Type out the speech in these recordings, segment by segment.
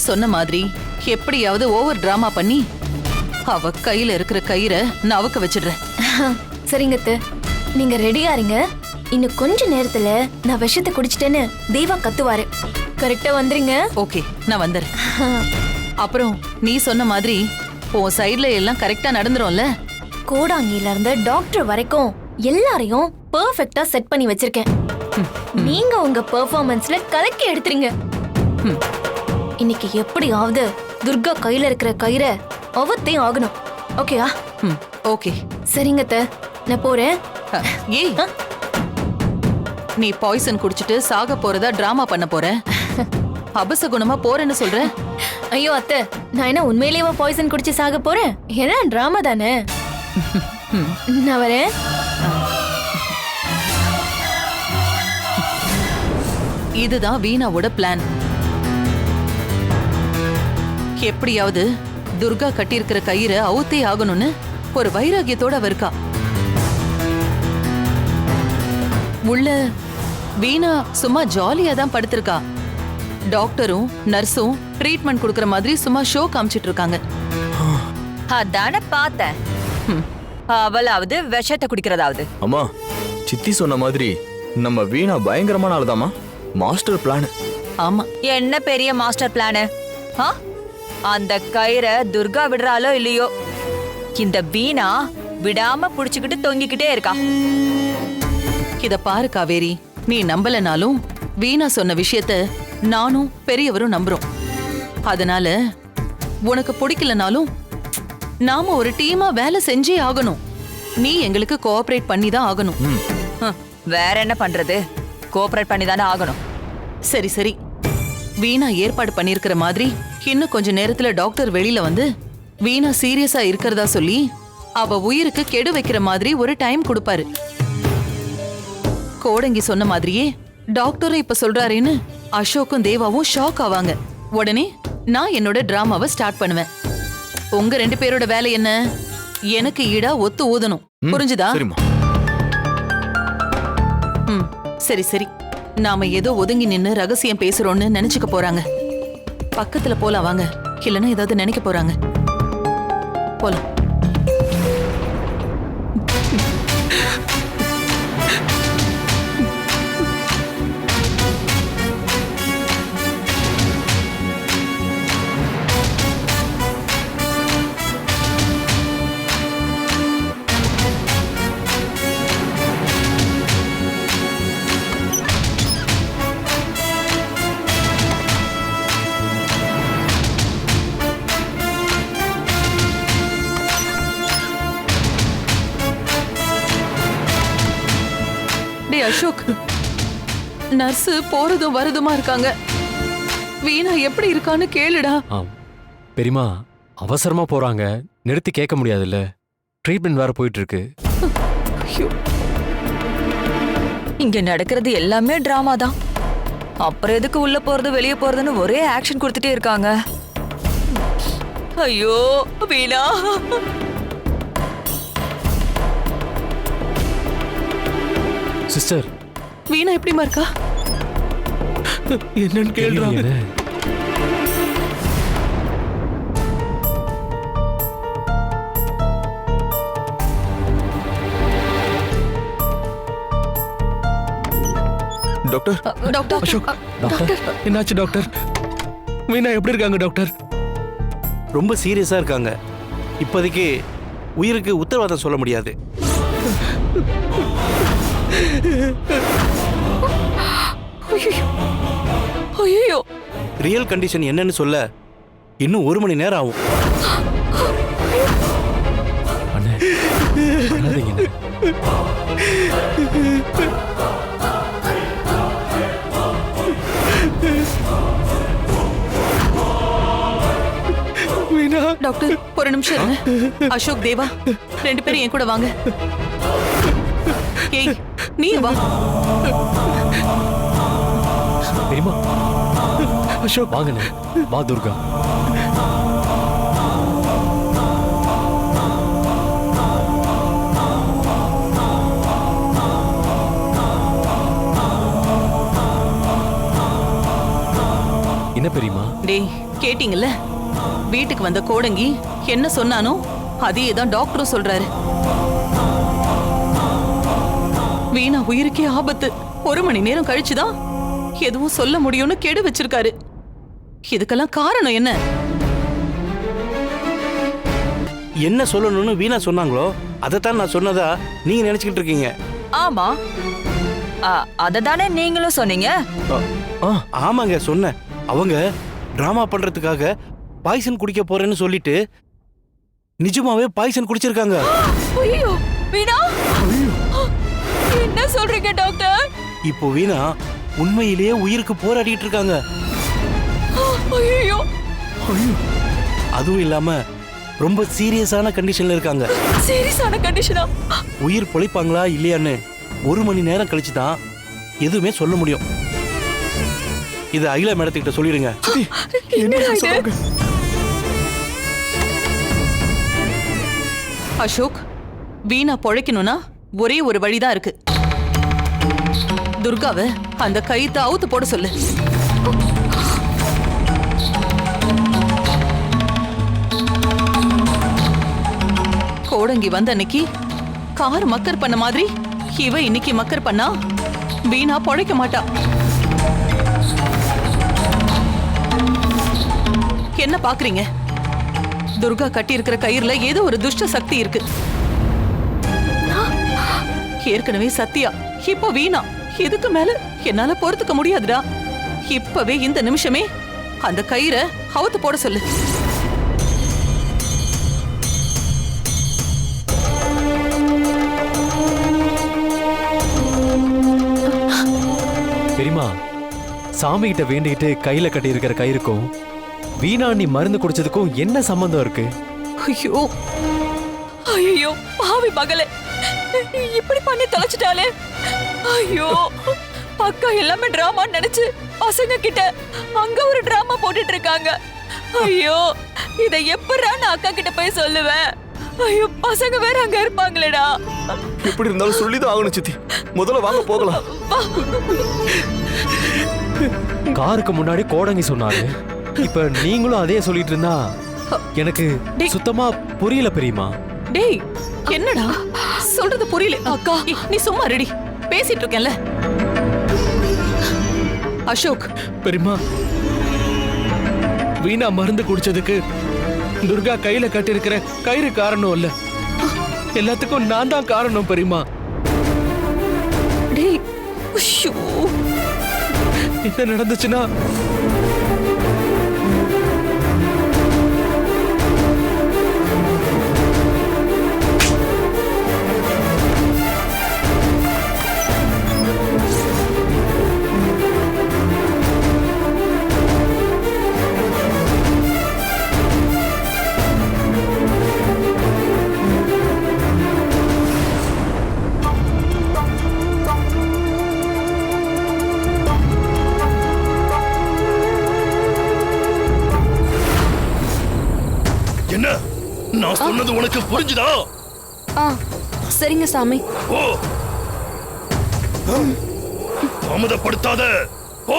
சொன்ன மாதிரி எப்படியாவது ஓவர் டிராமா பண்ணி அவ கையில இருக்கிற கயிறை நவக்க வச்சிடுறேன். சரிங்க அத்தை. நீங்க ரெடியா இருங்க. இன்னும் கொஞ்ச நேரத்துல நான் விஷத்தை குடிச்சிட்டேன்னு தெய்வா கத்துவாரு. கரெக்டா வந்துருங்க. ஓகே நான் வந்துடுறேன் அப்புறம் நீ சொன்ன மாதிரி உன் சைடுல எல்லாம் கரெக்டா நடந்துரும்ல? கோடாங்கில இருந்து டாக்டர் வரைக்கும் எல்லாரையும் பெர்ஃபெக்ட்டா செட் பண்ணி வச்சிருக்கேன். நீங்க உங்க பெர்ஃபார்மன்ஸ்ல கலக்கி எடுத்துறீங்க. இன்னைக்கு எப்படியாவது துர்கா கையில இருக்கிற கயிறை அவத்தே ஆகணும். ஓகேயா? ஓகே. சரிங்க நான் போறேன். ஏய்? நீ பாய்சன் குடிச்சிட்டு சாக போறதா டிராமா பண்ண போற? அபசகுணமா போறேன்னு சொல்ற? ஐயோ அத்தை. நான் என்ன உண்மையிலேயே பாய்சன் குடிச்சு சாக போறேன்? ஏன்னா டிராமா தானே. நான் வரேன். இதுதான் வீணாவோட பிளான் எப்படியாவது துர்கா கட்டியிருக்கிற கயிறை அவுத்தே ஆகணும்னு ஒரு வைராகியத்தோட அவ இருக்கா. உள்ள வீணா சும்மா ஜாலியா தான் படுத்திருக்கா. டாக்டரும் நர்ஸும் ட்ரீட்மெண்ட் கொடுக்கற மாதிரி சும்மா ஷோ காமிச்சிட்டு இருக்காங்க. அதான பார்த்தேன். அவளாவது விஷத்தை குடிக்கிறதாவது. அம்மா சித்தி சொன்ன மாதிரி நம்ம வீணா பயங்கரமான ஆளுதாம்மா. Master plan. ஆமா. என்ன பெரிய மாஸ்டர் பிளானு? ஆ? அந்த கயிறை துர்கா விடுறாளோ இல்லையோ? இந்த வீணா விடாம புடிச்சுக்கிட்டு தொங்கிக்கிட்டே இருக்கா. இத பாரு காவேரி நீ நம்பலனாலும் வீணா சொன்ன விஷயத்த நானும் பெரியவரும் நம்புறோம். அதனால உனக்கு பிடிக்கலனாலும் நாம ஒரு டீமா வேலை செஞ்சே ஆகணும். நீ எங்களுக்கு கோஆபரேட் பண்ணி தான் ஆகணும் வேற என்ன பண்றது? கோஆபரேட் பண்ணி தானே ஆகணும். சரி சரி. வீணா ஏற்பாடு பண்ணியிருக்கிற மாதிரி இன்னும் கொஞ்ச நேரத்துல டாக்டர் வெளியில வந்து வீணா சீரியஸா இருக்கிறதா சொல்லி அவ உயிருக்கு கெடு வைக்கிற மாதிரி ஒரு டைம் கொடுப்பாரு. கோடங்கி சொன்ன மாதிரியே டாக்டரும் இப்ப சொல்றாருன்னு அசோக்கும் தேவாவும் ஷாக் ஆவாங்க. உடனே நான் என்னோட டிராமாவை ஸ்டார்ட் பண்ணுவேன். உங்க ரெண்டு பேரோட வேலை என்ன? எனக்கு ஈடா ஒத்து ஊதணும். புரிஞ்சுதா? சரி சரி. நாம ஏதோ ஒதுங்கி நின்னு ரகசியம் பேசுறோம்னு நினைச்சுக்க போறாங்க. பக்கத்துல போலாம் வாங்க. இல்லைன்னா ஏதாவது நினைக்க போறாங்க. போலாம். அசோக் நர்ஸ் போறதும் வரதுமா இருக்காங்க. வீணா எப்படி இருக்கான்னு கேளுடா. பெரியமா அவசரமா போறாங்க. நிறுத்தி கேட்க முடியாதுல்ல. ட்ரீட்மெண்ட் வேற போயிட்டு இருக்கு இங்க நடக்கிறது எல்லாமே டிராமா தான். அப்புறம் எதுக்கு உள்ள போறது வெளிய போறதுன்னு ஒரே ஆக்ஷன் கொடுத்துட்டே இருக்காங்க. ஐயோ வீணா. சிஸ்டர். வீணா எப்படிமா இருக்கா? என்னன்னு கேள்றாங்க. டாக்டர். டாக்டர். அசோக். டாக்டர். என்னாச்சு டாக்டர்? மீனா எப்படி இருக்காங்க டாக்டர்? ரொம்ப சீரியஸாக இருக்காங்க. இப்போதைக்கு உயிருக்கு உத்தரவாதம் சொல்ல முடியாது. ஐயோ. ரியல் கண்டிஷன் என்னன்னு சொல்ல இன்னும் ஒரு மணி நேரம் ஆகும். டாக்டர் ஒரு நிமிஷம் அசோக் தேவா ரெண்டு பேரும் என் கூட வாங்க. ஏய் நீ வா. பெரியமா அசோக். வாங்கண்ணே வா துர்கா. என்ன பெரியமா டேய் கேட்டீங்கல்ல? வீட்டுக்கு வந்த கோடங்கி என்ன சொன்னானோ அதே தான் டாக்டரும் சொல்றாரு. வீணா உயிருக்கே ஆபத்து. ஒரு மணி நேரம் கழிச்சுதான் எதுவும் சொல்ல முடியும்னு கெடு வச்சிருக்காரு. இதுக்கெல்லாம் காரணம் என்ன? என்ன சொல்லணும்னு வீணா சொன்னாங்களோ? அதைத்தான் நான் சொன்னதா நீங்க நினைச்சுக்கிட்டு இருக்கீங்க? ஆமா. அத தானே நீங்களும் சொன்னீங்க? ஆமாங்க சொன்னேன். அவங்க டிராமா பண்றதுக்காக பாய்சன் குடிக்க போறேன்னு சொல்லிட்டு நிஜமாவே பாய்சன் குடிச்சிருக்காங்க. ஐயோ வீணா! என்ன சொல்றீங்க டாக்டர்? இப்போ வீணா உண்மையிலேயே உயிருக்கு போராடிட்டு இருக்காங்க. ஐயோ. அதுவும் இல்லாம ரொம்ப சீரியஸான கண்டிஷன்ல இருக்காங்க. சீரியஸான கண்டிஷனா? உயிர் பொழைப்பாங்களா இல்லையான்னு ஒரு மணி நேரம் கழிச்சு தான் எதுவுமே சொல்ல முடியும். இதை அகில மேடத்துக்கிட்ட சொல்லிடுங்க. அசோக் வீணா பொழைக்கணும்னா ஒரே ஒரு வழிதான் இருக்கு. துர்காவை அந்த கயித்தை அவுத்து போட சொல்லு. கோடங்கி வந்த அன்னைக்கு கார் மக்கர் பண்ண மாதிரி இவ இன்னைக்கு மக்கர் பண்ணா வீணா பொழைக்க மாட்டா. என்ன பாக்குறீங்க? துர்கா கட்டி இருக்கிற கயிறுல ஏதோ ஒரு துஷ்ட சக்தி இருக்கு. ஏற்கனவே சத்தியா இப்போ வீணா. இதுக்கு மேல என்னால பொறுத்துக்க முடியாதுடா. இப்பவே இந்த நிமிஷமே அந்த கயிறை அவுத்து போட சொல்லு. பெரியமா சாமி கிட்ட வேண்டிக்கிட்டு கையில கட்டி இருக்கிற கயிறுக்கும் வீணா நீ மருந்து குடிச்சதுக்கும் என்ன சம்பந்தம் இருக்கு? ஐயோ. ஐயோ பாவி மகளே. இப்படி பண்ணி தொலைச்சிட்டாலே ஐயோ அக்கா எல்லாமே டிராமான்னு நினைச்சு பசங்க கிட்ட அங்க ஒரு டிராமா போட்டுட்டு இருக்காங்க. ஐயோ இத எப்படா நான் அக்கா கிட்ட போய் சொல்லுவேன்? ஐயோ பசங்க வேற அங்க இருப்பாங்களேடா. எப்படி இருந்தாலும் சொல்லிதான் ஆகணும் சித்தி. முதல்ல வாங்க போகலாம். காருக்கு முன்னாடி கோடங்கி சொன்னாரு. இப்ப நீங்களும் அதே சொல்லிட்டு இருந்தா எனக்கு சுத்தமா புரியல பெரியமா டேய் என்னடா? சொல்றது புரியல. அக்கா நீ சும்மா ரெடி பேசிட்டு இருக்கேன்ல அசோக். பெரியமா வீணா மருந்து குடிச்சதுக்கு துர்கா கையில கட்டியிருக்கிற கயிறு காரணம் இல்ல. எல்லாத்துக்கும் நான் தான் காரணம் பெரியமா என்ன நடந்துச்சுன்னா உனக்கு புரிஞ்சுதா? ஆ சரிங்க சாமி. ஓ தாமதப்படுத்தாத. ஓ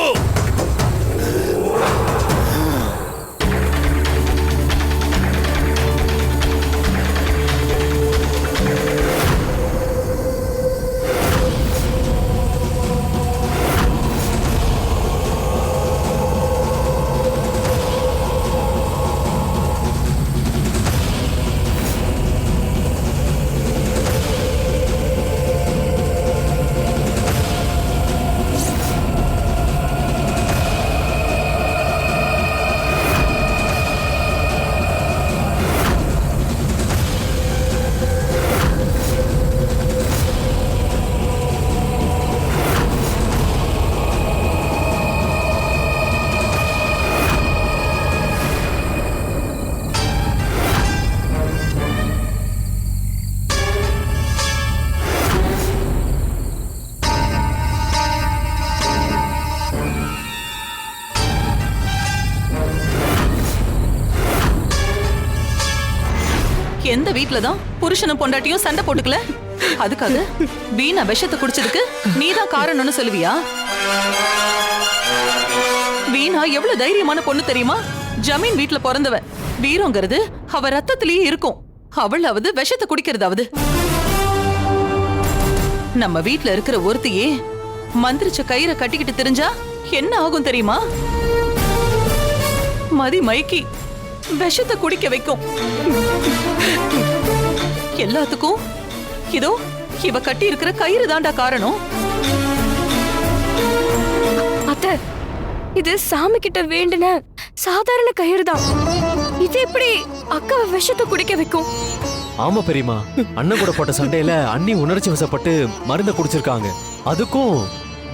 வீட்ல தான் புருஷனும் பொண்டாட்டியும் சண்டை போட்டுக்கல? அதுக்காக வீணா விஷத்தை குடிச்சதுக்கு நீதான் காரணம்னு சொல்லுவியா? வீணா எவ்வளவு தைரியமான பொண்ணு தெரியுமா? ஜமீன் வீட்ல பிறந்தவ. வீரங்கிறது அவ ரத்தத்திலேயே இருக்கும். அவளாவது விஷத்தை குடிக்கிறதாவது. நம்ம வீட்ல இருக்கிற ஒருத்தையே மந்திரிச்ச கயிறை கட்டிக்கிட்டு தெரிஞ்சா என்ன ஆகும் தெரியுமா? மதி மைக்கி விஷத்தை குடிக்க வைக்கும். எல்லாத்துக்கும்? இதோ இவ கட்டி இருக்கிற கயிறு தாண்டா காரணம். அத்தை இது சாமி கிட்ட வேண்டின சாதாரண கயிறு தான் இது எப்படி அக்காவை விஷத்தை குடிக்க வைக்கும்? ஆமா பெரியமா அண்ணன் கூட போட்ட சண்டையில அண்ணி உணர்ச்சி வசப்பட்டு மருந்த குடிச்சிருக்காங்க. அதுக்கும்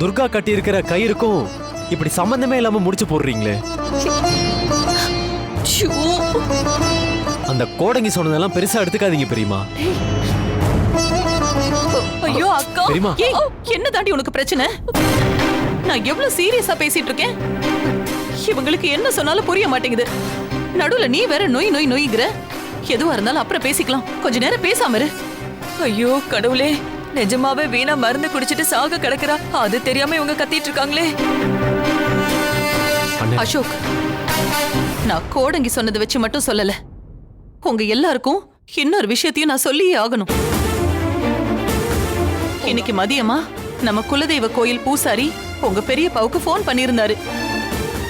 துர்கா கட்டி இருக்கிற கயிறுக்கும் இப்படி சம்பந்தமே இல்லாம முடிச்சு போடுறீங்களே. அந்த கோடங்கி சொன்னதெல்லாம் பெருசா எடுத்துக்காதீங்க பெரியமா ஐயோ அக்கா. பெரியமா என்ன தாண்டி உனக்கு பிரச்சனை? நான் எவ்வளவு சீரியஸா பேசிட்டு இருக்கேன் இவங்களுக்கு என்ன சொன்னாலும் புரிய மாட்டேங்குது. நடுவுல நீ வேற நொய் நொய் நொய்ங்கிற. எதுவா இருந்தாலும் அப்புறம் பேசிக்கலாம். கொஞ்ச நேரம் பேசாம இரு. ஐயோ கடவுளே. நிஜமாவே வீணா மருந்து குடிச்சிட்டு சாக கிடக்குறா. அது தெரியாம இவங்க கத்திட்டு இருக்காங்களே அசோக் நான் கோடங்கி சொன்னதை வச்சு மட்டும் சொல்லல. உங்க எல்லாருக்கும் இன்னொரு விஷயத்தையும் நான் சொல்லியே ஆகணும். இன்னைக்கு மதியமா நம்ம குலதெய்வ கோயில் பூசாரி உங்க பெரியப்பாவுக்கு ஃபோன் பண்ணியிருந்தாரு.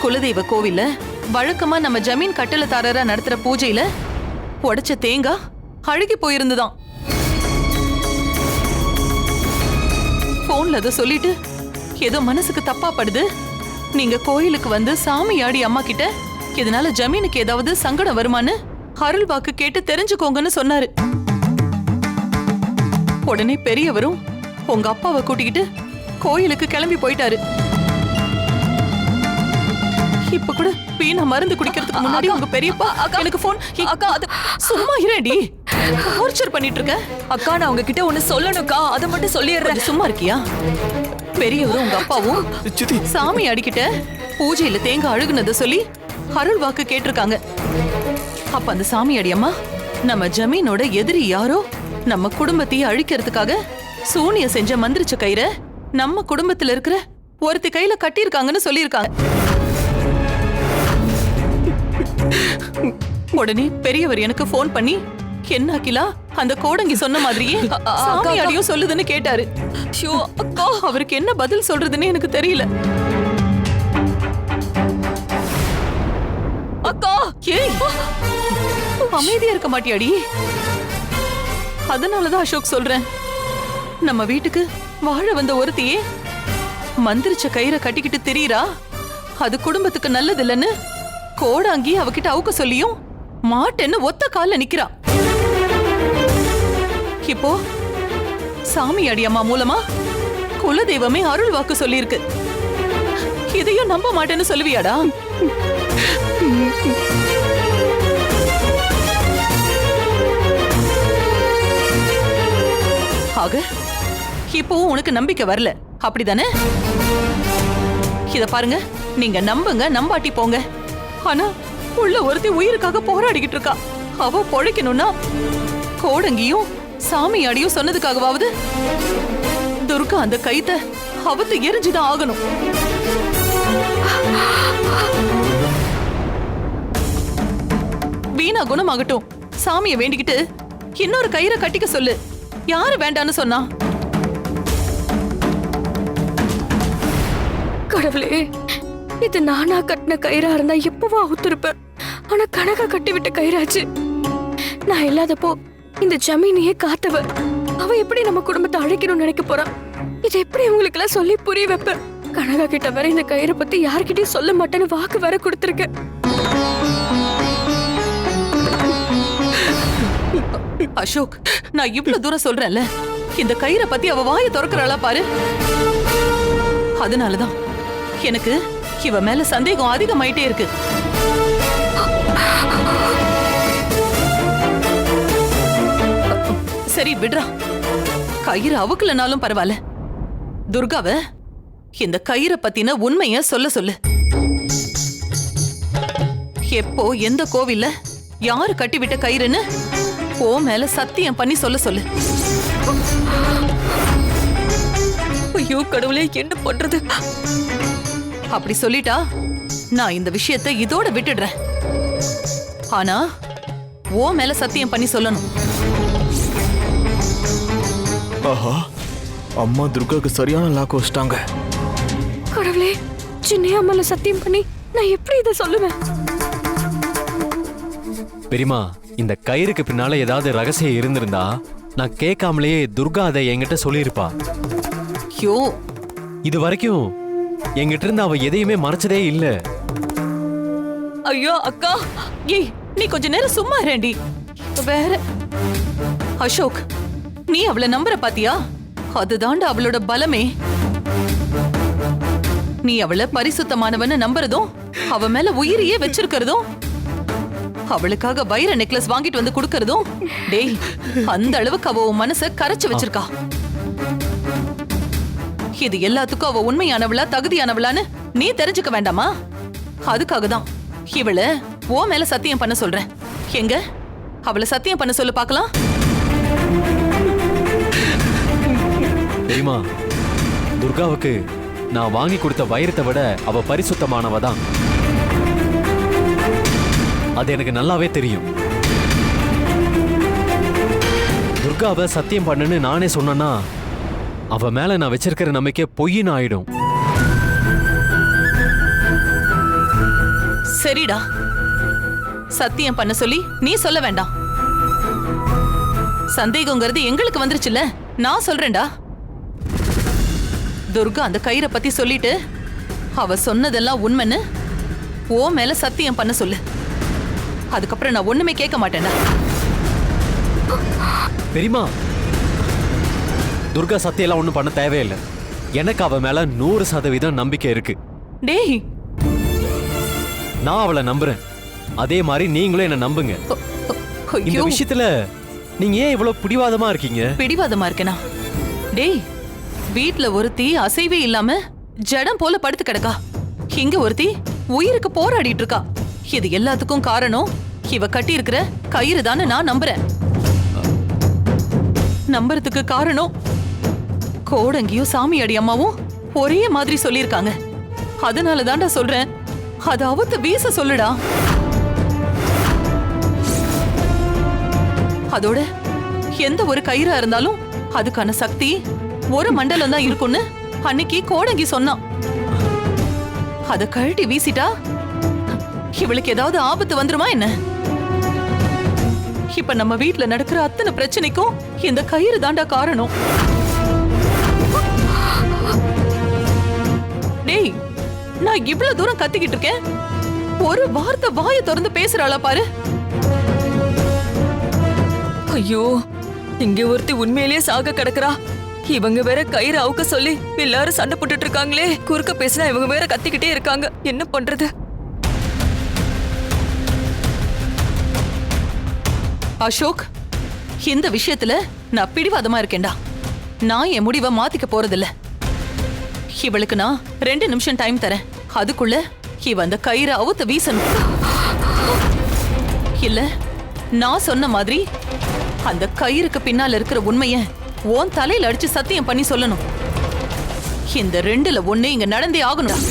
குலதெய்வ கோவில்ல வழக்கமா நம்ம ஜமீன் கட்டளத்தாரரா நடத்துற பூஜையில உடைச்ச தேங்காய் அழுகி போயிருந்துதான். போன்ல அதை சொல்லிட்டு ஏதோ மனசுக்கு தப்பா படுது. நீங்க கோயிலுக்கு வந்து சாமி ஆடி அம்மா கிட்ட இதனால ஜமீனுக்கு ஏதாவது சங்கடம் வருமான்னு அருள் வாக்கு கேட்டு தெரிஞ்சுக்கோங்கன்னு சொன்னாரு. உடனே பெரியவரும் உங்க அப்பாவை கூட்டிக்கிட்டு கோயிலுக்கு கிளம்பி போயிட்டாரு. இப்ப கூட வீணா மருந்து குடிக்கிறதுக்கு முன்னாடி உங்க பெரியப்பா எனக்கு போன் அக்கா அது சும்மா இரேடி. டார்ச்சர் பண்ணிட்டு இருக்க அக்கா நான் உங்ககிட்ட ஒண்ணு சொல்லணும்க்கா அதை மட்டும் சொல்லிடுறேன். சும்மா இருக்கியா? பெரியவரும் உங்க அப்பாவும் சாமி அடிக்கிட்ட பூஜையில தேங்காய் அழுகுனத சொல்லி அருள் வாக்கு கேட்டிருக்காங்க. அப்ப அந்த சாமி அடியம்மா நம்ம ஜமீனோட எதிரி யாரோ? நம்ம குடும்பத்தையே அழிக்கிறதுக்காக சூனிய செஞ்ச மந்திரிச்ச கயிறை நம்ம குடும்பத்துல இருக்கிற ஒருத்தி கையில கட்டியிருக்காங்கன்னு சொல்லியிருக்காங்க. உடனே பெரியவர் எனக்கு ஃபோன் பண்ணி என்ன அகிலா அந்த கோடங்கி சொன்ன மாதிரியே சாமி அடியும் சொல்லுதுன்னு கேட்டாரு. ஷோ அக்கா அவருக்கு என்ன பதில் சொல்றதுன்னு எனக்கு தெரியல. அக்கா. ஏய் அமைதியா இருக்க மாட்டியாடி? அதனாலதான் அசோக் சொல்றேன். நம்ம வீட்டுக்கு வாழ வந்த ஒருத்தியே மந்திரிச்ச கயிறை கட்டிக்கிட்டு தெரியுறா? அது குடும்பத்துக்கு நல்லது இல்லைன்னு கோடாங்கி அவகிட்ட அவுக்க சொல்லியும் மாட்டேன்னு ஒத்த கால்ல நிக்கிறா. இப்போ சாமி அடியம்மா மூலமா குலதெய்வமே அருள் வாக்கு சொல்லியிருக்கு. இதையும் நம்ப மாட்டேன்னு சொல்லுவியாடா? ஆக இப்போவும் உனக்கு நம்பிக்கை வரல. அப்படிதானே? இத பாருங்க நீங்க நம்புங்க நம்பாட்டி போங்க. ஆனா உள்ள ஒருத்தி உயிருக்காக போராடிக்கிட்டு இருக்கா. அவ பொழைக்கணும்னா கோடங்கியும் சாமியாடியும் சொன்னதுக்காகவாவது துர்கா அந்த கைத்த அவத்து எரிஞ்சுதான் ஆகணும். வீணா குணமாகட்டும். சாமியை வேண்டிக்கிட்டு இன்னொரு கயிறை கட்டிக்க சொல்லு. யாரு வேண்டான்னு சொன்னா? கடவுளே இது நானா கட்டின கயிறா இருந்தா எப்பவோ அவுத்திருப்பேன். ஆனா கனகா கட்டி விட்ட கயிறாச்சு. நான் இல்லாதப்போ இந்த ஜமீனையே காத்தவ. அவ எப்படி நம்ம குடும்பத்தை அழைக்கணும்னு நினைக்க போறா? இது எப்படி உங்களுக்கு எல்லாம் சொல்லி புரிய வைப்பேன்? கனகா கிட்ட வர இந்த கயிறை பத்தி யார்கிட்டயும் சொல்ல மாட்டேன்னு வாக்கு வேற கொடுத்துருக்கேன். அசோக் நான் இவ்ளோ தூரம் சொல்றேன்ல. இந்த கயிறை பத்தி அவ வாயை திறக்கறாளா பாரு. அதனாலதான் எனக்கு இவ மேல சந்தேகம் அதிகமாயிட்டே இருக்கு. சரி விடுறா. கயிறு அவுக்கலனாலும் பரவாயில்ல. துர்காவ இந்த கயிறை பத்தின உண்மைய சொல்ல சொல்லு. எப்போ எந்த கோவில்ல யாரு கட்டிவிட்ட கயிறுன்னு? ஓ மேல சத்தியம் பண்ணி சொல்ல சொல்லு. ஐயோ கடவுளே என்ன பண்றது? அப்படி சொல்லிட்டா நான் இந்த விஷயத்தை இதோட விட்டுடுறேன். ஆனா ஓ மேல சத்தியம் பண்ணி சொல்லணும். ஆஹா அம்மா துர்காக்கு சரியான லாக் வச்சிட்டாங்க. கடவுளே சின்னையா மேல சத்தியம் பண்ணி நான் எப்படி இதை சொல்லுவேன்? பெரியமா இந்த கயிறுக்கு பின்னால ஏதாவது ரகசியம் இருந்திருந்தா நான் கேட்காமலேயே துர்கா அதை என்கிட்ட சொல்லியிருப்பா. யோ இது வரைக்கும் என்கிட்ட இருந்து அவ எதையுமே மறைச்சதே இல்ல. ஐயோ அக்கா. ஏய் நீ கொஞ்ச நேரம் சும்மா இரண்டி வேற. அசோக் நீ அவளை நம்புற பாத்தியா? அதுதான்டா அவளோட பலமே. நீ அவளை பரிசுத்தமானவன்னு நம்புறதும் அவ மேல உயிரையே வச்சிருக்கிறதும் அவளுக்காக வைர நெக்லஸ் வாங்கிட்டு வந்து கொடுக்கறதும் டேய் அந்த அளவுக்கு அவ உன் மனச கரைச்சு வச்சிருக்கா. இது எல்லாத்துக்கும் அவ உண்மையானவளா தகுதியானவளான்னு நீ தெரிஞ்சுக்க வேண்டாமா? அதுக்காக தான் இவள ஓ மேல சத்தியம் பண்ண சொல்றேன். எங்க? அவளை சத்தியம் பண்ண சொல்லு பார்க்கலாம். தெரியுமா துர்காவுக்கு நான் வாங்கி கொடுத்த வைரத்தை விட அவ பரிசுத்தமானவ தான். அது எனக்கு நல்லாவே தெரியும். துர்காவை சத்தியம் பண்ணுன்னு நானே சொன்னேன்னா அவ மேல நான் வச்சிருக்கிற நம்பிக்கை பொய்ன்னு ஆயிடும். சரிடா. சத்தியம் பண்ண சொல்லி நீ சொல்ல வேண்டாம். சந்தேகங்கிறது எங்களுக்கு வந்துருச்சுல நான் சொல்றேன்டா. துர்கா அந்த கயிறை பத்தி சொல்லிட்டு அவ சொன்னதெல்லாம் உண்மைன்னு ஓ மேல சத்தியம் பண்ண சொல்லு. அதுக்கப்புறம் நான் ஒண்ணுமே கேட்க மாட்டேன்டா தெரியுமா துர்கா சத்தியெல்லாம் ஒன்றும் பண்ண தேவையில்லை. எனக்கு அவ மேல நூறு சதவீதம் நம்பிக்கை இருக்கு. டேய்! நான் அவளை நம்புறேன். அதே மாதிரி நீங்களும் என்ன நம்புங்க. இந்த விஷயத்துல நீங்க ஏன் இவ்வளவு பிடிவாதமா இருக்கீங்க? பிடிவாதமா இருக்கேனா? டேய் வீட்ல ஒருத்தி அசைவே இல்லாம ஜடம் போல படுத்து கிடக்கா. இங்க ஒருத்தி உயிருக்கு போராடிட்டு இருக்கா. இது எல்லாத்துக்கும் காரணம் இவ கட்டியிருக்கிற கயிறு தானே நான் நம்புறேன். நம்புறதுக்கு காரணம் கோடங்கியும் சாமியாடி அம்மாவும் ஒரே மாதிரி சொல்லியிருக்காங்க. அதனால தான்டா சொல்றேன் அத அவுத்து வீச சொல்லுடா. அதோட எந்த ஒரு கயிறா இருந்தாலும் அதுக்கான சக்தி ஒரு மண்டலம் தான் இருக்கும்னு அன்னைக்கு கோடங்கி சொன்னான். அத கழட்டி வீசிட்டா இவளுக்கு ஏதாவது ஆபத்து வந்துருமா என்ன? இப்ப நம்ம வீட்ல நடக்கிற அத்தனை பிரச்சனைக்கும் இந்த கயிறு தாண்டா காரணம். டேய் நான் இவ்வளவு தூரம் கத்திக்கிட்டு இருக்கேன். ஒரு வார்த்தை வாயை திறந்து பேசுறாளா பாரு. ஐயோ இங்க ஒருத்தி உண்மையிலேயே சாக கிடக்குறா. இவங்க வேற கயிறு அவுக்க சொல்லி எல்லாரும் சண்டை போட்டுட்டு இருக்காங்களே. குறுக்க பேசினா இவங்க வேற கத்திக்கிட்டே இருக்காங்க. என்ன பண்றது? அசோக் இந்த விஷயத்துல நான் பிடிவாதமா இருக்கேன்டா. நான் என் முடிவை மாத்திக்க போறதில்ல. இவளுக்கு நான் ரெண்டு நிமிஷம் டைம் தரேன். அதுக்குள்ள இவ அந்த கயிறை அவுத்து வீசணும். இல்ல நான் சொன்ன மாதிரி அந்த கயிறுக்கு பின்னால இருக்கிற உண்மைய ஓன் தலையில அடிச்சு சத்தியம் பண்ணி சொல்லணும். இந்த ரெண்டுல ஒண்ணு இங்க நடந்தே ஆகணும்.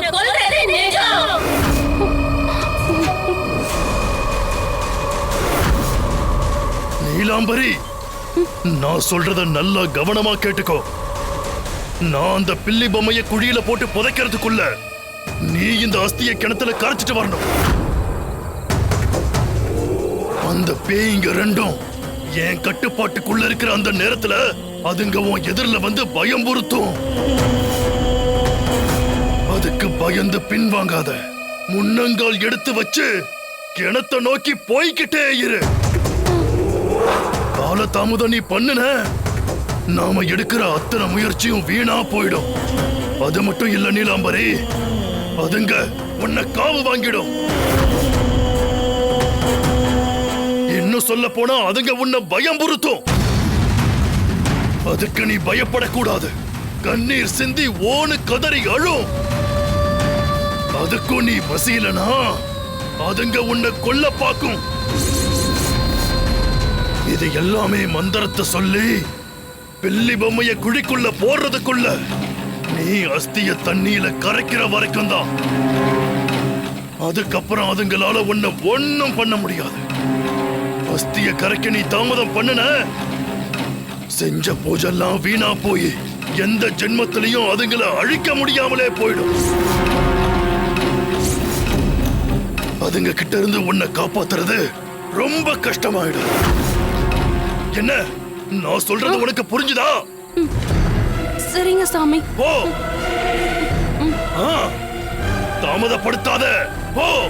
உன்னை கொல்றது நிஜம் நீலாம்பரி நான் சொல்றத நல்லா கவனமா கேட்டுக்கோ. நான் அந்த பில்லி பொம்மைய குழியில போட்டு புதைக்கிறதுக்குள்ள நீ இந்த அஸ்திய கிணத்துல கரைச்சிட்டு வரணும். அந்த பேய்ங்க ரெண்டும் என் கட்டுப்பாட்டுக்குள்ள இருக்கிற அந்த நேரத்துல அதுங்க உன் எதிரில வந்து பயம் பொருத்தும். அதுக்கு பயந்து பின்வாங்காத முன்னங்கால் எடுத்து வச்சு கிணத்தை நோக்கி போய்கிட்டே இரு. கால தாமதம் நீ பண்ணுன நாம எடுக்கிற அத்தனை முயற்சியும் வீணா போயிடும். அது மட்டும் இல்ல நீலாம்பரி அதுங்க உன்னை காவு வாங்கிடும். இன்னும் சொல்ல போனா அதுங்க உன்னை பயம் பொருத்தும் அதுக்கு நீ பயப்படக்கூடாது. கண்ணீர் சிந்தி ஓனு கதறி அழும். அதுக்கும் நீ பசியிலனா? அதுங்க உன்னை கொல்ல பாக்கும் இது எல்லாமே மந்திரத்தை சொல்லி பில்லி பொம்மைய குழிக்குள்ள போடுறதுக்குள்ள நீ அஸ்திய தண்ணியில கரைக்கிற வரைக்கும் தான். அதுக்கப்புறம் அதுங்களால உன்னை ஒண்ணும் பண்ண முடியாது. அஸ்திய கரைக்க நீ தாமதம் பண்ணுன? செஞ்ச பூஜெல்லாம் வீணா போய் எந்த ஜென்மத்திலையும் அதுங்களை அழிக்க முடியாமலே போயிடும். அதுங்க கிட்ட இருந்து உன்னை காப்பாத்துறது ரொம்ப கஷ்டமாயிடும். என்ன? நான் சொல்றது உனக்கு புரிஞ்சுதா? சரிங்க சாமி. போ. ஆ, தாமதப்படுத்தாத. போ.